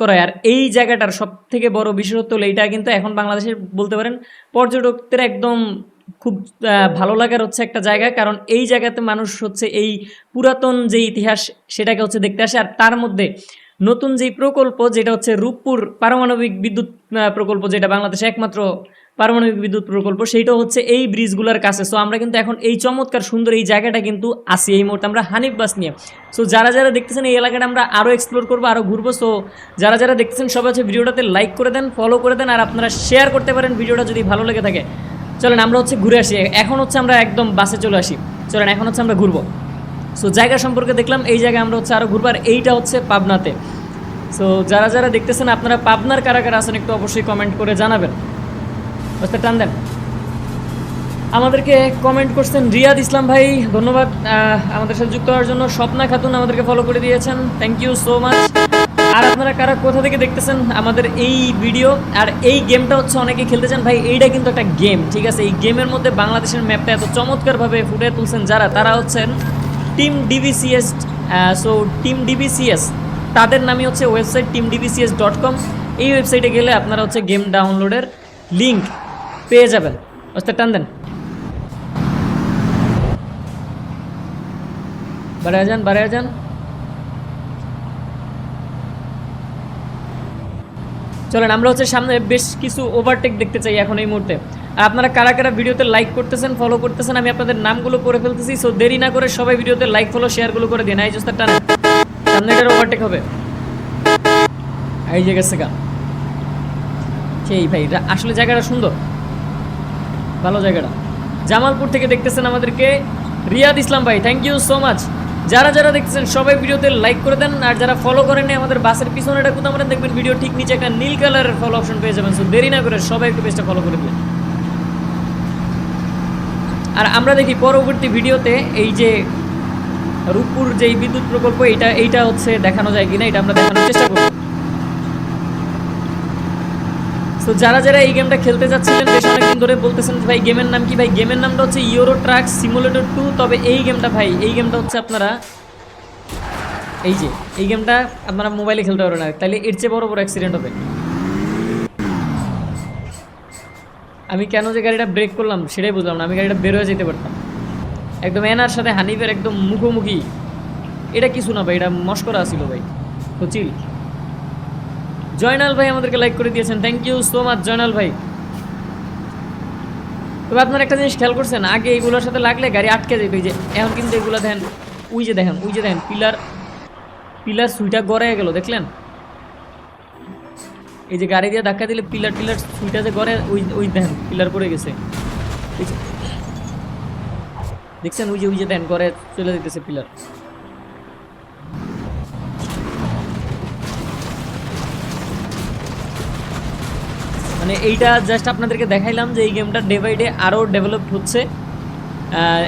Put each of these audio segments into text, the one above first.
করায়। আর এই জায়গাটার সব থেকে বড় বিশেষত্ব হলো এইটা কিন্তু এখন বাংলাদেশের বলতে পারেন, পর্যটকদের একদম খুব ভালো লাগার হচ্ছে একটা জায়গা। কারণ এই জায়গাতে মানুষ হচ্ছে এই পুরাতন যে ইতিহাস সেটাকে হচ্ছে দেখতে আসে। আর তার মধ্যে নতুন যেই প্রকল্প, যেটা হচ্ছে রূপপুর পারমাণবিক বিদ্যুৎ প্রকল্প, যেটা বাংলাদেশে একমাত্র পারমাণবিক বিদ্যুৎ প্রকল্প, সেইটা হচ্ছে এই ব্রিজগুলোর কাছে। সো আমরা কিন্তু এখন এই চমৎকার সুন্দর এই জায়গাটা কিন্তু আসি এই মুহূর্তে আমরা হানিফ বাস নিয়ে। সো যারা যারা দেখতেছেন এই এলাকাটা আমরা আরও এক্সপ্লোর করব আরও ঘুরবো। সো যারা যারা দেখতেছেন সবাই হচ্ছে ভিডিওটাতে লাইক করে দেন ফলো করে দেন, আর আপনারা শেয়ার করতে পারেন ভিডিওটা যদি ভালো লেগে থাকে। চলেন, আমরা হচ্ছে ঘুরে আসি। এখন হচ্ছে আমরা একদম বাসে চলে আসি। চলেন, এখন হচ্ছে আমরা ঘুরবো। সো জায়গা সম্পর্কে দেখলাম, এই জায়গায় আমরা হচ্ছে আরও ঘুরবো, আর এইটা হচ্ছে পাবনাতে। সো যারা যারা দেখতেছেন, আপনারা পাবনার কারা কারা আছেন একটু অবশ্যই কমেন্ট করে জানাবেন। বুঝতে টান দেন আমাদেরকে কমেন্ট করছেন রিয়াদ ইসলাম ভাই, ধন্যবাদ আমাদের সাথে যুক্ত হওয়ার জন্য। স্বপ্না খাতুন আমাদেরকে ফলো করে দিয়েছেন থ্যাংক ইউ সো মাচ আর আপনারা কারা, কোথা থেকে দেখতেছেন আমাদের এই ভিডিও আর এই গেমটা হচ্ছে অনেকে খেলতে চান ভাই, এইটা কিন্তু একটা গেম ঠিক আছে? এই গেমের মধ্যে বাংলাদেশের ম্যাপটা এত চমৎকারভাবে ফুটে তুলছেন যারা, তারা হচ্ছেন team D B C S so team D B C S তাদের নামই হচ্ছে website team D B C S dot com এই ওয়েবসাইটে গেলে আপনারা হচ্ছে গেম ডাউনলোডের লিঙ্ক পেয়ে যাবেন। বুঝতে টান দেন। বাড়ায় যান বাড়ায় যান। চলেন, আমরা হচ্ছে সামনে বেশ কিছু ওভারটেক দেখতে চাই এখন এই মুহূর্তে। আর আপনারা কারা কারা ভিডিওতে লাইক করতেছেন ফলো করতেছেন, আমি আপনাদের নামগুলো করে ফেলতেছি সো দেরি না করে সবাই ভিডিওতে লাইক ফলো শেয়ারগুলো করে দিন। এই জোস্তার টান। সামনে এটার ওভারটেক হবে। এই যে গেছে গা। সেই ভাই আসলে জায়গাটা সুন্দর। ভালো জায়গাটা। জামালপুর থেকে দেখতেছেন আমাদেরকে রিয়াদ ইসলাম ভাই থ্যাংক ইউ সো মাচ যারা যারা দেখতেছেন সবাই ভিডিওতে লাইক করে দেন, আর যারা ফলো করেন আমাদের বাসের পিছনে এটা কোথাও আমরা দেখবেন ভিডিও ঠিক নিচে একটা নীল কালারের ফলো অপশন পেয়ে যাবেন। সো দেরি না করে সবাই একটু পেজটা ফলো করে দিবেন আর আমরা দেখি পরবর্তী ভিডিওতে এই যে রূপপুর যে বিদ্যুৎ প্রকল্প, এটা, এইটা হচ্ছে দেখানো যায় কিনা, এটা আমরা দেখানোর চেষ্টা করব। তো যারা যারা এই গেমটা খেলতে যাচ্ছিলেন, বেশ অনেকদিন ধরে বলতেছেন ভাই গেমের নাম কি? ভাই গেমের নামটা হচ্ছে ইউরো ট্রাক সিমুলেটর টু তবে এই গেমটা ভাই, এই গেমটা হচ্ছে আপনারা এই যে, এই গেমটা আপনারা মোবাইলে খেলতে পারবেন না তাহলে এর চেয়ে বড় বড় অ্যাক্সিডেন্ট হবে। আমি কেন যে গাড়িটা ব্রেক করলাম সেটাই বুঝলাম না, আমি গাড়িটা বের হয়ে যেতে পারতাম। একদম এনার সাথে হানিফের একদম মুখোমুখি। এটা কিছু না ভাই, এটা মস্করা ছিল ভাই। তো চিল জয়নাল ভাই আমাদেরকে লাইক করে দিয়েছেন। Thank you so much Joynal ভাই। তবে আপনারা একটা জিনিস খেয়াল করছেন, আগে এইগুলোর সাথে লাগলে গাড়ি আটকে যেত যে এখন কিন্তু এগুলো দেখেন উই যে দেখেন উই যে দেখেন, পিলার পিলার সুইটা গড়ে গেল, দেখলেন? এই যে গাড়ি দিয়ে ধাক্কা দিলে পিলার টিলার সুইটা যে গড়ে ওই ওই দেখেন, পিলার পড়ে গেছে। দেখছেন? ওই যে ওই যে দেখেন গড়ে চলে যেতেছে পিলার। মানে এইটা জাস্ট আপনাদেরকে দেখাইলাম যে এই গেমটা ডে বাই ডে আরও ডেভেলপ হচ্ছে।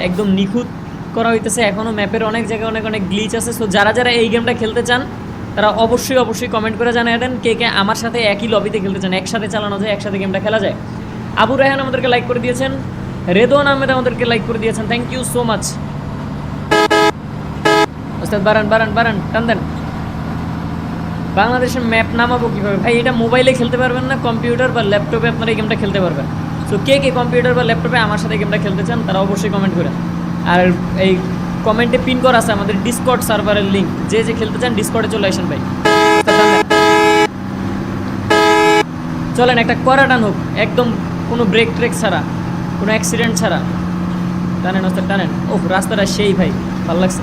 একদম নিখুঁত করা হইতেছে। এখনও ম্যাপের অনেক জায়গায় অনেক অনেক গ্লিচ আছে। সো যারা যারা এই গেমটা খেলতে চান, তারা অবশ্যই অবশ্যই কমেন্ট করে জানিয়ে দেন কে কে আমার সাথে একই লবিতে খেলতে চান, একসাথে চালানো যায়, একসাথে গেমটা খেলা যায়। আবু রায়হান আমাদেরকে লাইক করে দিয়েছেন। রেদওয়ান আহমেদ আমাদেরকে লাইক করে দিয়েছেন। থ্যাংক ইউ সো মাচ বারান বারান বারান টান দেন। বাংলাদেশের ম্যাপ নামাবো কীভাবে? ভাই, এটা মোবাইলে খেলতে পারবেন না কম্পিউটার বা ল্যাপটপে আপনারা এই গেমটা খেলতে পারবেন। সো কে কে কম্পিউটার বা ল্যাপটপে আমার সাথে গেমটা খেলতে চান, তারা অবশ্যই কমেন্ট করেন আর এই কমেন্টে পিন করা আছে আমাদের ডিসকর্ড সার্ভারের লিঙ্ক যে যে খেলতে চান ডিসকর্ডে চলে আসেন ভাই। চলেন, একটা করা টান হোক। একদম কোনো ব্রেক ট্রেক ছাড়া, কোনো অ্যাক্সিডেন্ট ছাড়া। টানেন, ওস্তাদ, টানেন। ওহ, রাস্তাটা সেই ভাই, ভালো লাগছে।